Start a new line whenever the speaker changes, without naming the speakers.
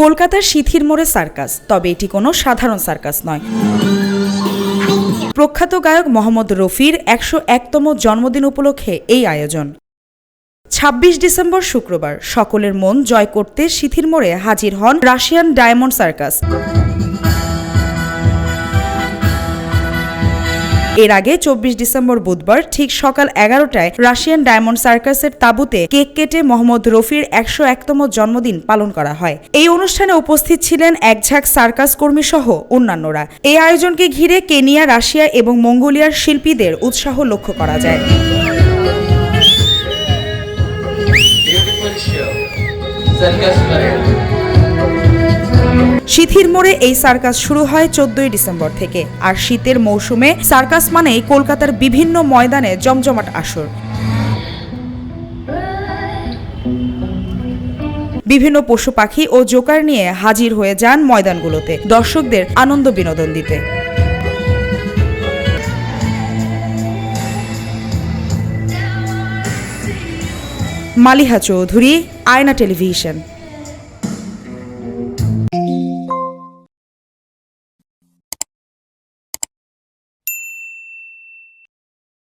কলকাতার সিথির মোড়ে সার্কাস, তবে এটি কোনো সাধারণ সার্কাস নয়। প্রখ্যাত গায়ক মোহাম্মদ রফির একশো একতম জন্মদিন উপলক্ষে এই আয়োজন। ছাব্বিশ ডিসেম্বর শুক্রবার সকলের মন জয় করতে সিথির মোড়ে হাজির হন রাশিয়ান ডায়মন্ড সার্কাস। এর আগে চব্বিশ ডিসেম্বর বুধবার ঠিক সকাল এগারোটায় রাশিয়ান ডায়মন্ড সার্কাসের তাঁবুতে কেক কেটে মোহাম্মদ রফির একশো একতম জন্মদিন পালন করা হয়। এই অনুষ্ঠানে উপস্থিত ছিলেন একঝাঁক সার্কাস কর্মী সহ অন্যান্যরা। এই আয়োজনকে ঘিরে কেনিয়া, রাশিয়া এবং মঙ্গোলিয়ার শিল্পীদের উৎসাহ লক্ষ্য করা যায়।
Beautiful
শীতের মোড়ে এই সার্কাস শুরু হয় চোদ্দই ডিসেম্বর থেকে। আর শীতের মৌসুমে সার্কাস মানেই কলকাতার বিভিন্ন ময়দানে জমজমাট আসর। বিভিন্ন পশু পাখি ও জোকার নিয়ে হাজির হয়ে যান ময়দানগুলোতে। দর্শকদের আনন্দ বিনোদন দিতে। মালিহা চৌধুরী, আয়না টেলিভিশন।